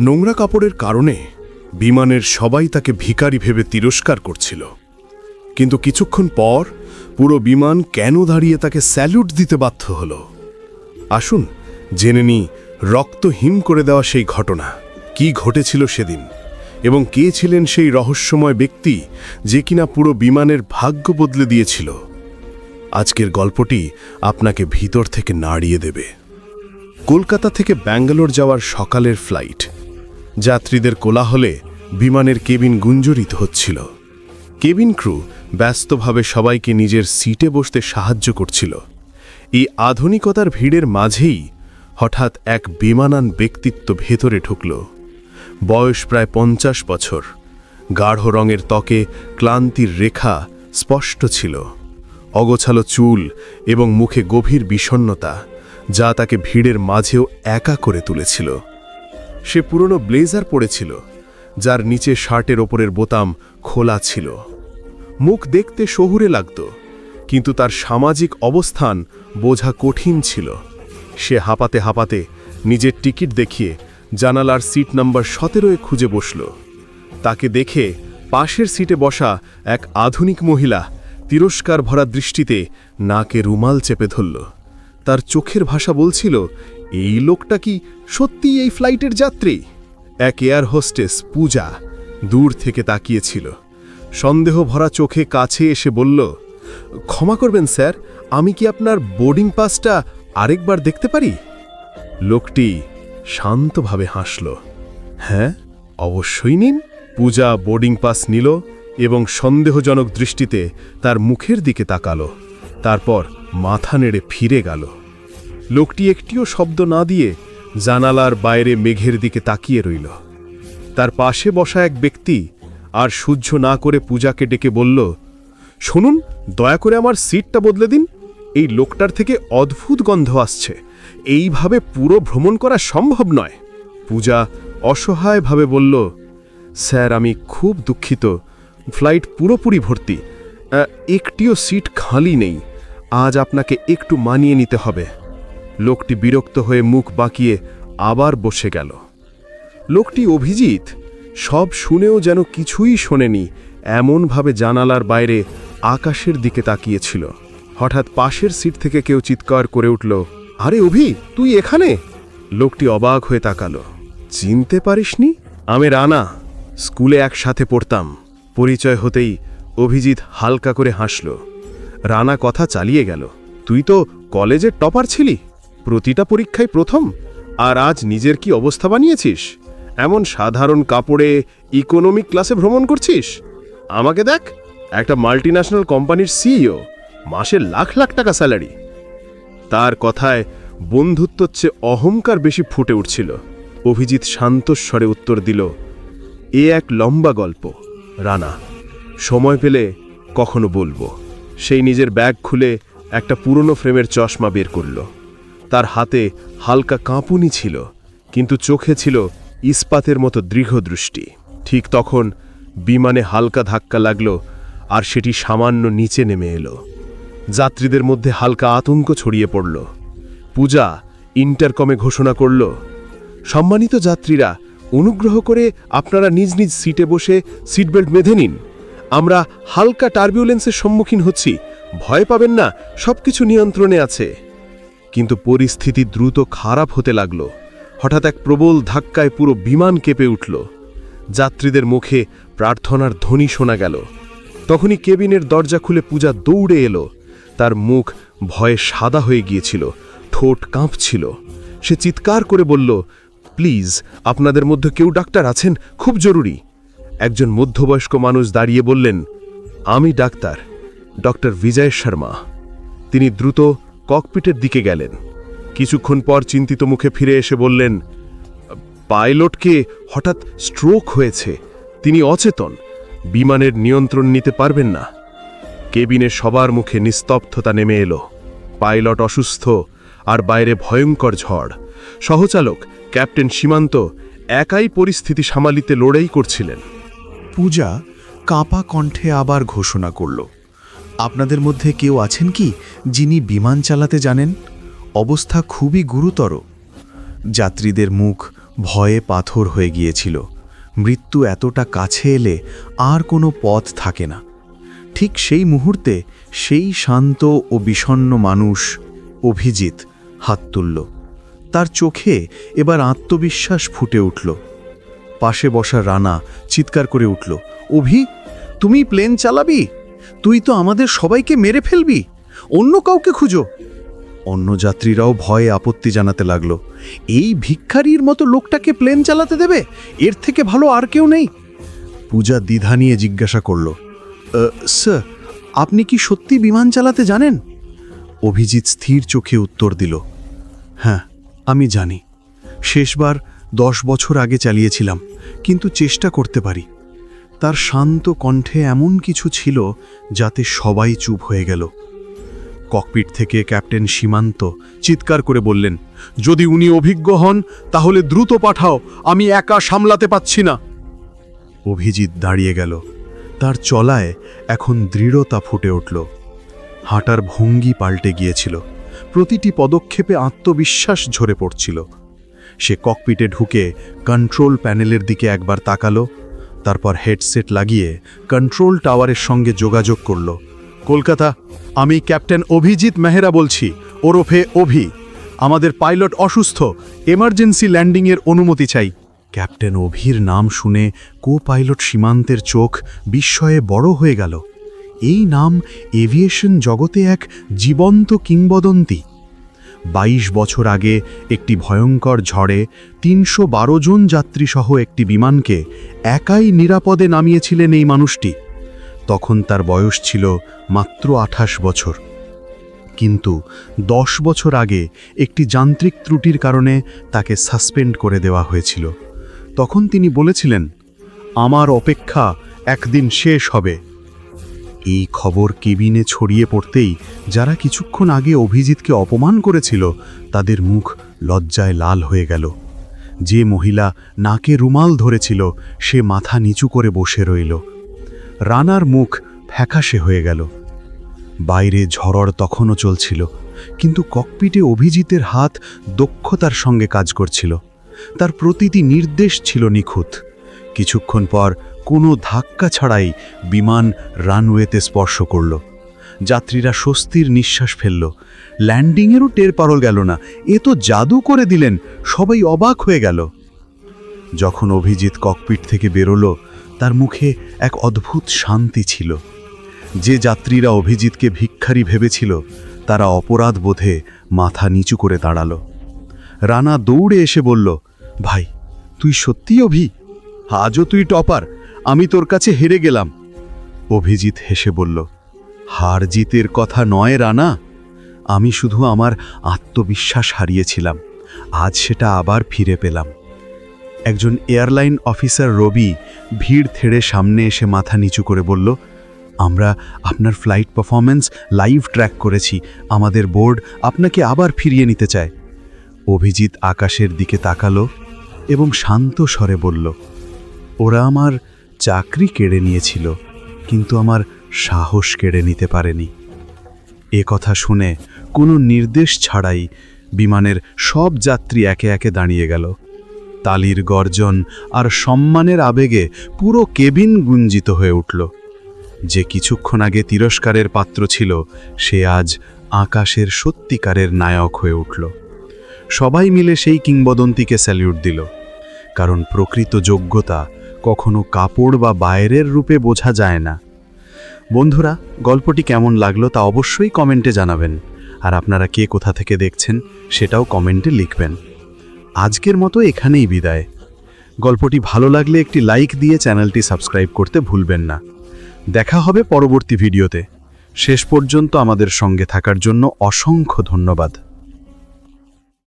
নোংরা কাপড়ের কারণে বিমানের সবাই তাকে ভিখারি ভেবে তিরস্কার করছিল। কিন্তু কিছুক্ষণ পর পুরো বিমান কেন দাঁড়িয়ে তাকে স্যালুট দিতে বাধ্য হল? আসুন, জেনে নি রক্ত হিম করে দেওয়া সেই ঘটনা। কি ঘটেছিল সেদিন? এবং কে ছিলেন সেই রহস্যময় ব্যক্তি যে কিনা পুরো বিমানের ভাগ্য বদলে দিয়েছিল? আজকের গল্পটি আপনাকে ভিতর থেকে নাড়িয়ে দেবে। কলকাতা থেকে ব্যাঙ্গালোর যাওয়ার সকালের ফ্লাইট। যাত্রীদের কোলাহলে বিমানের কেবিন গুঞ্জরিত হচ্ছিল। কেবিন ক্রু ব্যস্তভাবে সবাইকে নিজের সিটে বসতে সাহায্য করছিল। এই আধুনিকতার ভিড়ের মাঝেই হঠাৎ এক বিমানান ব্যক্তিত্ব ভেতরে ঢুকল। বয়স প্রায় পঞ্চাশ বছর। গাঢ় রঙের ত্বকে ক্লান্তির রেখা স্পষ্ট ছিল। অগোছালো চুল এবং মুখে গভীর বিষণ্ণতা যা তাকে ভিড়ের মাঝেও একা করে তুলেছিল। সে পুরনো ব্লেজার পরেছিল যার নিচে শার্টের ওপরের বোতাম খোলা ছিল। মুখ দেখতে শহুরে লাগত, কিন্তু তার সামাজিক অবস্থান বোঝা কঠিন ছিল। সে হাঁপাতে হাঁপাতে নিজের টিকিট দেখিয়ে জানালার সিট নাম্বার সতেরোয় খুঁজে বসল। তাকে দেখে পাশের সিটে বসা এক আধুনিক মহিলা তিরস্কার ভরা দৃষ্টিতে নাকে রুমাল চেপে ধরল। তার চোখের ভাষা বলছিল এই লোকটা কি সত্যিই এই ফ্লাইটের যাত্রী? এক এয়ার হোস্টেস পূজা দূর থেকে তাকিয়েছিল। সন্দেহ ভরা চোখে কাছে এসে বলল, ক্ষমা করবেন, স্যার, আমি কি আপনার বোর্ডিং পাসটা আরেকবার দেখতে পারি? লোকটি শান্তভাবে হাসল হ্যাঁ অবশ্যই নিন। পূজা বোর্ডিং পাস নিল এবং সন্দেহজনক দৃষ্টিতে তার মুখের দিকে তাকালো, তারপর মাথা নেড়ে ফিরে গেল। লোকটি একটিও শব্দ না দিয়ে জানালার বাইরে মেঘের দিকে তাকিয়ে রইল। তার পাশে বসা এক ব্যক্তি আর সহ্য না করে পূজাকে ডেকে বলল, শুনুন, দয়া করে আমার সিটটা বদলে দিন। এই লোকটার থেকে অদ্ভুত গন্ধ আসছে। এইভাবে পুরো ভ্রমণ করা সম্ভব নয়। পূজা অসহায়ভাবে বলল, স্যার, আমি খুব দুঃখিত। ফ্লাইট পুরোপুরি ভর্তি। একটিও সিট খালি নেই। আজ আপনাকে একটু মানিয়ে নিতে হবে। লোকটি বিরক্ত হয়ে মুখ বাঁকিয়ে আবার বসে গেল। লোকটি, অভিজিৎ, সব শুনেও যেন কিছুই শোনেনি, এমনভাবে জানালার বাইরে আকাশের দিকে তাকিয়েছিল। হঠাৎ পাশের সিট থেকে কেউ চিৎকার করে উঠল, আরে অভি, তুই এখানে? লোকটি অবাক হয়ে তাকালো, চিনতে পারিসনি? আমি রানা, স্কুলে একসাথে পড়তাম। পরিচয় হতেই অভিজিৎ হালকা করে হাসল। রানা কথা চালিয়ে গেল, তুই তো কলেজের টপার ছিলি? প্রতিটা পরীক্ষায় প্রথম? আর আজ নিজের কি অবস্থা বানিয়েছিস? এমন সাধারণ কাপড়ে ইকোনমিক ক্লাসে ভ্রমণ করছিস? আমাকে দেখ, একটা মাল্টিন্যাশনাল কোম্পানির সিইও মাসে লাখ লাখ টাকা স্যালারি তার কথায় বন্ধুত্বর চেয়ে অহংকার বেশি ফুটে উঠছিল। অভিজিৎ শান্তস্বরে উত্তর দিল, এ এক লম্বা গল্প, রানা। সময় পেলে কখনো বলব। সেই নিজের ব্যাগ খুলে একটা পুরনো ফ্রেমের চশমা বের করল। তার হাতে হালকা কাঁপুনি ছিল, কিন্তু চোখে ছিল ইস্পাতের মতো দৃঢ় দৃষ্টি ঠিক তখন বিমানে হালকা ধাক্কা লাগল আর সেটি সামান্য নিচে নেমে এলো। যাত্রীদের মধ্যে হালকা আতঙ্ক ছড়িয়ে পড়ল। পূজা ইন্টারকমে ঘোষণা করল, সম্মানিত যাত্রীরা, অনুগ্রহ করে আপনারা নিজ নিজ সিটে বসে সিটবেল্ট বেঁধে নিন। আমরা হালকা টার্বিউলেন্সের সম্মুখীন হচ্ছি। ভয় পাবেন না, সবকিছু নিয়ন্ত্রণে আছে। কিন্তু পরিস্থিতি দ্রুত খারাপ হতে লাগল। হঠাৎ এক প্রবল ধাক্কায় পুরো বিমান কেঁপে উঠল। যাত্রীদের মুখে প্রার্থনার ধ্বনি শোনা গেল। তখনই কেবিনের দরজা খুলে পূজা দৌড়ে এলো। তার মুখ ভয়ে সাদা হয়ে গিয়েছিল, ঠোঁট কাঁপছিল। সে চিৎকার করে বলল, প্লিজ, আপনাদের মধ্যে কেউ ডাক্তার আছেন? খুব জরুরি। একজন মধ্যবয়স্ক মানুষ দাঁড়িয়ে বললেন, আমি ডাক্তার, ডক্টর বিজয় শর্মা। তিনি দ্রুত ককপিটের দিকে গেলেন। কিছুক্ষণ পর চিন্তিত মুখে ফিরে এসে বললেন, পাইলটকে হঠাৎ স্ট্রোক হয়েছে। তিনি অচেতন। বিমানের নিয়ন্ত্রণ নিতে পারবেন না। কেবিনে সবার মুখে নিস্তব্ধতা নেমে এলো। পাইলট অসুস্থ আর বাইরে ভয়ঙ্কর ঝড়। সহচালক, ক্যাপ্টেন সীমান্ত একাই পরিস্থিতি সামালিতে লড়াই করছিলেন। পূজা কাঁপা কণ্ঠে আবার ঘোষণা করল আপনাদের মধ্যে কেউ আছেন কি যিনি বিমান চালাতে জানেন? অবস্থা খুবই গুরুতর। যাত্রীদের মুখ ভয়ে পাথর হয়ে গিয়েছিল। মৃত্যু এতটা কাছে এলে আর কোনো পথ থাকে না। ঠিক সেই মুহূর্তে সেই শান্ত ও বিষণ্ণ মানুষ অভিজিৎ হাত তুলল। তার চোখে এবার আত্মবিশ্বাস ফুটে উঠল। পাশে বসা রানা চিৎকার করে উঠল, অভি তুমি প্লেন চালাবি? তুই তো আমাদের সবাইকে মেরে ফেলবি। অন্য কাউকে খুঁজো। অন্য যাত্রীরাও ভয়ে আপত্তি জানাতে লাগল। এই ভিক্ষারির মতো লোকটাকে প্লেন চালাতে দেবে? এর থেকে ভালো আর কেউ নেই। পূজা দ্বিধা নিয়ে জিজ্ঞাসা করল স্যার, আপনি কি সত্যি বিমান চালাতে জানেন? অভিজিৎ স্থির চোখে উত্তর দিল হ্যাঁ আমি জানি। শেষবার দশ বছর আগে চালিয়েছিলাম, কিন্তু চেষ্টা করতে পারি। তার শান্ত কণ্ঠে এমন কিছু ছিল যাতে সবাই চুপ হয়ে গেল। ককপিট থেকে ক্যাপ্টেন সীমান্ত চিৎকার করে বললেন, যদি উনি অভিজ্ঞ হন, তাহলে দ্রুত পাঠাও, আমি একা সামলাতে পাচ্ছি না। অভিজিৎ দাঁড়িয়ে গেল। তার চলায় এখন দৃঢ়তা ফুটে উঠল। হাঁটার ভঙ্গি পাল্টে গিয়েছিল। প্রতিটি পদক্ষেপে আত্মবিশ্বাস ঝরে পড়ছিল। সে ককপিটে ঢুকে কন্ট্রোল প্যানেলের দিকে একবার তাকালো। তারপর হেডসেট লাগিয়ে কন্ট্রোল টাওয়ারের সঙ্গে যোগাযোগ করল। কলকাতা, আমি ক্যাপ্টেন অভিজিৎ মেহরা বলছি, ওরফে অভি। আমাদের পাইলট অসুস্থ, এমার্জেন্সি ল্যান্ডিংয়ের অনুমতি চাই। ক্যাপ্টেন অভির নাম শুনে কো পাইলট সীমান্তের চোখ বিস্ময়ে বড় হয়ে গেল। এই নাম এভিয়েশন জগতে এক জীবন্ত কিংবদন্তি। বাইশ বছর আগে একটি ভয়ঙ্কর ঝড়ে তিনশো বারো জন যাত্রীসহ একটি বিমানকে একাই নিরাপদে নামিয়েছিলেন এই মানুষটি। তখন তার বয়স ছিল মাত্র আঠাশ বছর। কিন্তু দশ বছর আগে একটি যান্ত্রিক ত্রুটির কারণে তাকে সাসপেন্ড করে দেওয়া হয়েছিল। তখন তিনি বলেছিলেন, আমার অপেক্ষা একদিন শেষ হবে। এই খবর কেবিনে ছড়িয়ে পড়তেই যারা কিছুক্ষণ আগে অভিজিৎকে অপমান করেছিল, তাদের মুখ লজ্জায় লাল হয়ে গেল। যে মহিলা নাকে রুমাল ধরেছিল, সে মাথা নিচু করে বসে রইল। রানার মুখ ফ্যাকাশে হয়ে গেল। বাইরে ঝড় তখনও চলছিল, কিন্তু ককপিটে অভিজিতের হাত দক্ষতার সঙ্গে কাজ করছিল। তার প্রতিটি নির্দেশ ছিল নিখুঁত। কিছুক্ষণ পর কোনো ধাক্কা ছাড়াই বিমান রানওয়েতে স্পর্শ করল। যাত্রীরা স্বস্তির নিঃশ্বাস ফেলল। ল্যান্ডিংয়েরও টের পারল গেল না। এ তো জাদু করে দিলেন। সবাই অবাক হয়ে গেল। যখন অভিজিৎ ককপিট থেকে বেরোলো, তার মুখে এক অদ্ভুত শান্তি ছিল। যে যাত্রীরা অভিজিৎকে ভিক্ষারি ভেবেছিল, তারা অপরাধ বোধে মাথা নিচু করে দাঁড়াল। রানা দৌড়ে এসে বলল, ভাই, তুই সত্যি অভি? আজও তুই টপার, আমি তোর কাছে হেরে গেলাম। অভিজিৎ হেসে বলল, হার জিতের কথা নয় রানা, আমি শুধু আমার আত্মবিশ্বাস হারিয়েছিলাম, আজ সেটা আবার ফিরে পেলাম। একজন এয়ারলাইন অফিসার রবি ভিড় থেড়ে সামনে এসে মাথা নিচু করে বলল, আমরা আপনার ফ্লাইট পারফরম্যান্স লাইভ ট্র্যাক করেছি, আমাদের বোর্ড আপনাকে আবার ফিরিয়ে নিতে চায়। অভিজিৎ আকাশের দিকে তাকালো এবং শান্ত স্বরে বলল ওরা আমার চাকরি কেড়ে নিয়েছিল, কিন্তু আমার সাহস কেড়ে নিতে পারেনি। এ কথা শুনে কোনো নির্দেশ ছাড়াই বিমানের সব যাত্রী একে একে দাঁড়িয়ে গেল। তালির গর্জন আর সম্মানের আবেগে পুরো কেবিন গুঞ্জিত হয়ে উঠল। যে কিছুক্ষণ আগে তিরস্কারের পাত্র ছিল, সে আজ আকাশের সত্যিকারের নায়ক হয়ে উঠল। সবাই মিলে সেই কিংবদন্তিকে স্যালিউট দিল, কারণ প্রকৃত যোগ্যতা কখনো কাপড় বা বাইরের রূপে বোঝা যায় না। বন্ধুরা, গল্পটি কেমন লাগল তা অবশ্যই কমেন্টে জানাবেন। আর আপনারা কে কোথা থেকে দেখছেন, সেটাও কমেন্টে লিখবেন। আজকের মতো এখানেই বিদায়। গল্পটি ভালো লাগলে একটি লাইক দিয়ে চ্যানেলটি সাবস্ক্রাইব করতে ভুলবেন না। দেখা হবে পরবর্তী ভিডিওতে। শেষ পর্যন্ত আমাদের সঙ্গে থাকার জন্য অসংখ্য ধন্যবাদ।